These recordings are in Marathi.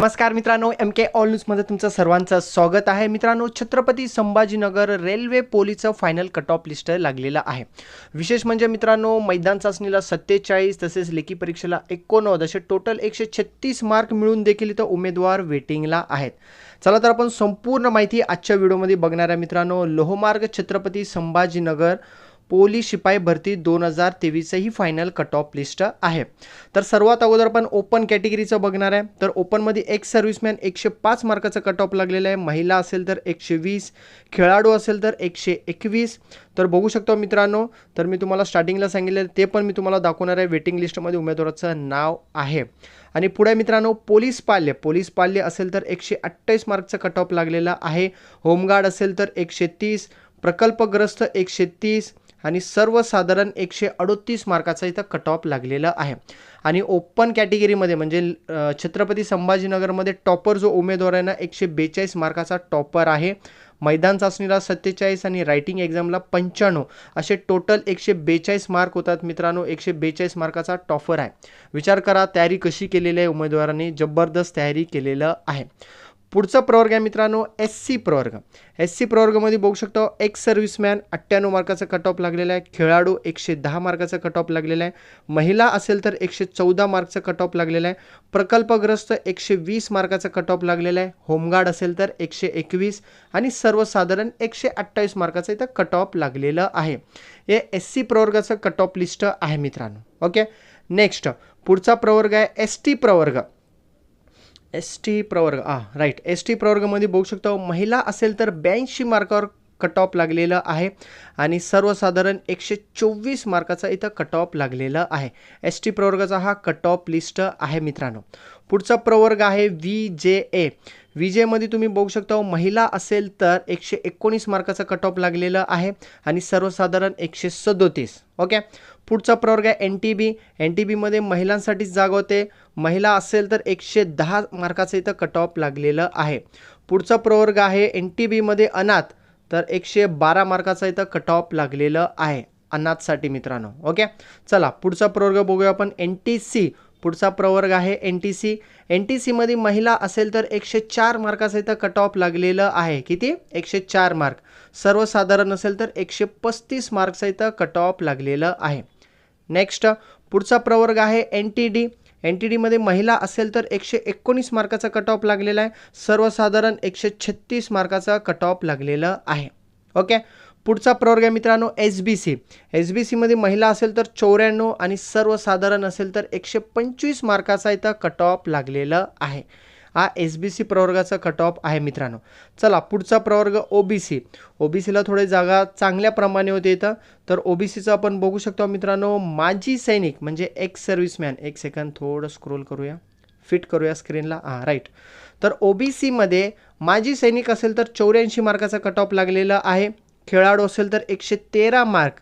नमस्कार मित्रांनो एम के ऑल न्यूजमध्ये तुमचं सर्वांचं स्वागत आहे. मित्रांनो छत्रपती संभाजीनगर रेल्वे पोलीचं फायनल कट ऑफ लिस्ट लागलेलं आहे. विशेष म्हणजे मित्रांनो मैदान चाचणीला सत्तेचाळीस तसेच लेखी परीक्षेला एकोणनव्वद असे टोटल एकशे छत्तीस मार्क मिळून देखील इथं उमेदवार वेटिंगला आहेत. चला तर आपण संपूर्ण माहिती आजच्या व्हिडिओमध्ये बघणार आहे मित्रांनो. लोहमार्ग छत्रपती संभाजीनगर पोलीस शिपाई भरती दोन हजार तेवीसही फायनल कट ऑफ लिस्ट आहे. तर सर्वात अगोदर आपण ओपन कॅटेगरीचं बघणार आहे. तर ओपनमध्ये एक सर्व्हिसमॅन एकशे पाच मार्काचं कट ऑफ लागलेलं आहे. महिला असेल तर एकशे वीस खेळाडू असेल तर एकशे एकवीस. तर बघू शकतो मित्रांनो तर मी तुम्हाला स्टार्टिंगला सांगितलं ते पण मी तुम्हाला दाखवणार आहे. वेटिंग लिस्टमध्ये उमेदवाराचं नाव आहे. आणि पुढे मित्रांनो पोलीस पाल्य. पोलीस पाल्य असेल तर एकशे अठ्ठावीस मार्कचं कट ऑफ लागलेलं आहे. होमगार्ड असेल तर एकशे तीस. प्रकल्पग्रस्त एकशे तीस. आणि सर्वसाधारण एकशे अडोतीस मार्काचा इथं कट ऑफ लागलेला आहे. आणि ओपन कॅटेगरीमध्ये म्हणजे छत्रपती संभाजीनगरमध्ये टॉपर जो उमेदवार आहे ना एकशे बेचाळीस मार्काचा टॉपर आहे. मैदान चाचणीला सत्तेचाळीस आणि रायटिंग एक्झामला पंच्याण्णव. असे टोटल एकशे बेचाळीस मार्क होतात मित्रांनो एकशे बेचाळीस मार्काचा टॉपर आहे. विचार करा तयारी कशी केलेली आहे उमेदवारांनी? जबरदस्त तयारी केलेलं आहे. पुढचा प्रवर्ग आहे मित्रांनो एस सी प्रवर्ग. एस सी प्रवर्गामध्ये बघू शकतो एक सर्व्हिसमॅन अठ्ठ्याण्णव मार्काचा कट ऑफ लागलेला आहे. खेळाडू एकशे दहा मार्काचा कट ऑफ लागलेला आहे. महिला असेल तर एकशे चौदा मार्कचा कट ऑफ लागलेला आहे. प्रकल्पग्रस्त एकशे वीस मार्काचा कट ऑफ लागलेला आहे. होमगार्ड असेल तर एकशे एकवीस आणि सर्वसाधारण एकशे अठ्ठावीस मार्काचा इथं कट ऑफ लागलेलं आहे. हे एस सी प्रवर्गाचं कट ऑफ लिस्ट आहे मित्रांनो. ओके नेक्स्ट पुढचा प्रवर्ग आहे एस टी प्रवर्ग. एस टी प्रवर्ग आ राईट एस टी प्रवर्गामध्ये बघू शकतो महिला असेल तर ब्याऐंशी मार्कावर कट ऑफ लागलेलं आहे. आणि सर्वसाधारण एकशे चोवीस मार्काचा इथं कट ऑफ लागलेलं आहे. एस टी प्रवर्गाचा हा कट ऑफ लिस्ट आहे मित्रांनो. पुढचा प्रवर्ग आहे व्ही जे ए व्ही जेमध्ये तुम्ही बघू शकता महिला असेल तर एकशे एकोणीस मार्काचा कट ऑफ लागलेलं आहे आणि सर्वसाधारण एकशे सदोतीस. ओके? पुढचा प्रवर्ग आहे N T B N T बीमध्ये महिलांसाठीच जागा होते. महिला असेल तर एकशे दहा मार्काचं इथं कट ऑफ लागलेलं आहे. पुढचा प्रवर्ग आहे एन टी बीमध्ये अनाथ. तर एकशे बारा मार्काचा इथं कट ऑफ लागलेलं आहे अनाथसाठी मित्रांनो ओके चला पुढचा प्रवर्ग बघूया आपण. एन टी सी पुढचा प्रवर्ग आहे N T C N T सीमध्ये महिला असेल तर एकशे चार मार्काचं इथं कट ऑफ लागलेलं आहे. किती? एकशे चार मार्क. सर्वसाधारण असेल तर एकशे पस्तीस मार्क्सचं इथं कट ऑफ लागलेलं आहे. नेक्स्ट पुढचा प्रवर्ग आहे N T D N T डीमध्ये महिला असेल तर एकशे एकोणीस मार्काचा कट ऑफ लागलेला आहे. सर्वसाधारण एकशे छत्तीस मार्काचा कट ऑफ लागलेलं आहे. ओके? पुढचा प्रवर्ग आहे मित्रांनो S B C. S B सीमध्ये महिला असेल तर चौऱ्याण्णव आणि सर्वसाधारण असेल तर एकशे पंचवीस मार्काचा इथं कट ऑफ लागलेलं आहे. हा एस बी सी प्रवर्गाचा कट ऑफ आहे मित्रांनो. चला पुढचा प्रवर्ग O B C O B सीला थोडे जागा चांगल्या प्रमाणे होते इथं. तर ओ बी सीचं आपण बघू शकतो मित्रांनो माजी सैनिक म्हणजे एक्स सर्व्हिसमॅन एक सेकंड थोडं स्क्रोल करूया. फिट करूया स्क्रीनला हां राईट तर ओ बी सीमध्ये माजी सैनिक असेल तर चौऱ्याऐंशी मार्काचा कट ऑफ लागलेला आहे. खेळाडू असेल तर एकशे तेरा मार्क.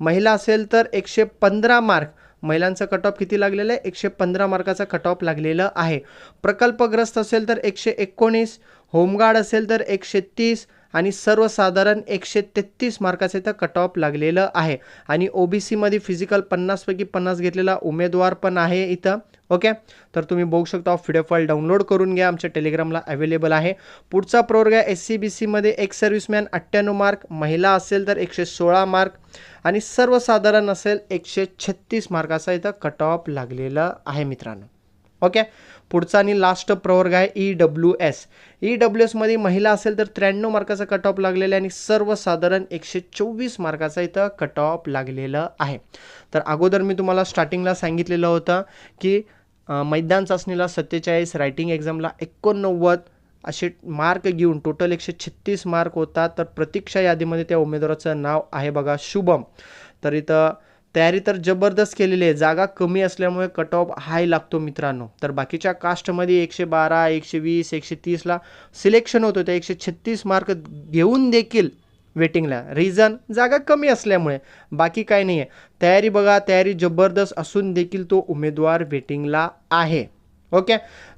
महिला असेल तर एकशे पंधरा मार्क. महिलांचं कट ऑफ किती लागलेलं आहे? एकशे पंधरा मार्काचा कट ऑफ लागलेलं आहे. प्रकल्पग्रस्त असेल तर एकशे एकोणीस होमगार्ड असेल तर एकशे तीस आणि सर्वसाधारण एकशे तेहतीस मार्काचं इथं कट ऑफ लागलेलं आहे. आणि ओ बी सीमध्ये फिजिकल पन्नासपैकी पन्नास घेतलेला उमेदवार पण आहे इथं. ओके? तर तुम्ही बघू शकता व्हिडिओ फाईल डाउनलोड करून घ्या. आमच्या टेलिग्रामला अवेलेबल आहे. पुढचा प्रवर्ग आहे एस सी बी सीमध्ये एक सर्व्हिसमॅन अठ्ठ्याण्णव मार्क महिला असेल तर एकशे सोळा मार्क आणि सर्वसाधारण असेल एकशे छत्तीस मार्काचा इथं कट ऑफ लागलेलं आहे मित्रांनो. ओके? पुढचा आणि लास्ट प्रवर्ग आहे E W S E W एसमध्ये महिला असेल तर त्र्याण्णव मार्काचा कट ऑफ लागलेला आहे आणि सर्वसाधारण एकशे चोवीस मार्काचा इथं कट ऑफ लागलेलं आहे. तर अगोदर मी तुम्हाला स्टार्टिंगला सांगितलेलं होतं की मैदान चाचणीला सत्तेचाळीस रायटिंग एक्झामला एकोणनव्वद असे मार्क घेऊन टोटल एकशे छत्तीस मार्क होतात. तर प्रतीक्षा यादीमध्ये त्या उमेदवाराचं नाव आहे बघा शुभम. तर इथं तयारी तर जबरदस्त केलेली आहे. जागा कमी असल्यामुळे कट ऑफ हाय लागतो मित्रांनो. तर बाकीच्या कास्टमध्ये एकशे बारा एकशे वीस एकशे तीसला सिलेक्शन होतं त्या एकशे छत्तीस मार्क घेऊन देखील वेटिंगला रिझन जागा कमी असल्यामुळे. बाकी काय नाही आहे तयारी बघा तयारी जबरदस्त असून देखील तो उमेदवार वेटिंगला आहे. ओके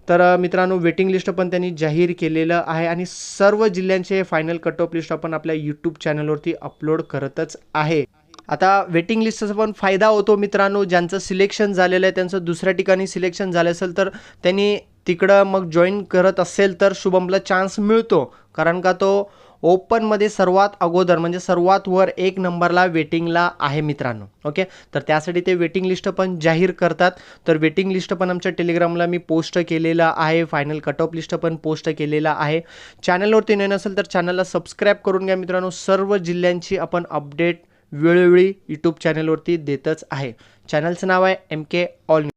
तर मित्रांनो वेटिंग लिस्ट पण त्यांनी जाहीर केलेलं आहे आणि सर्व जिल्ह्यांचे फायनल कट ऑफ लिस्ट आपण आपल्या यूट्यूब चॅनलवरती अपलोड करतच आहे. आता वेटिंग लिस्टचा पण फायदा होतो मित्रांनो. ज्यांचं सिलेक्शन झालेलं आहे त्यांचं दुसऱ्या ठिकाणी सिलेक्शन झालं असेल तर त्यांनी तिकडं मग जॉईन करत असेल तर शुभमला चान्स मिळतो. कारण का तो ओपनमध्ये सर्वात अगोदर म्हणजे सर्वात वर एक नंबरला वेटिंगला आहे मित्रांनो. ओके तर त्यासाठी ते वेटिंग लिस्ट पण जाहीर करतात. तर वेटिंग लिस्ट पण आमच्या टेलिग्रामला मी पोस्ट केलेला आहे. फायनल कट ऑफ लिस्ट पण पोस्ट केलेला आहे. चॅनलवरती नाही नसेल तर चॅनलला सबस्क्राईब करून घ्या मित्रांनो. सर्व जिल्ह्यांची आपण अपडेट वेळोवेळी यूट्यूब चॅनलवरती देतच आहे. चॅनलचं नाव आहे एम के ऑल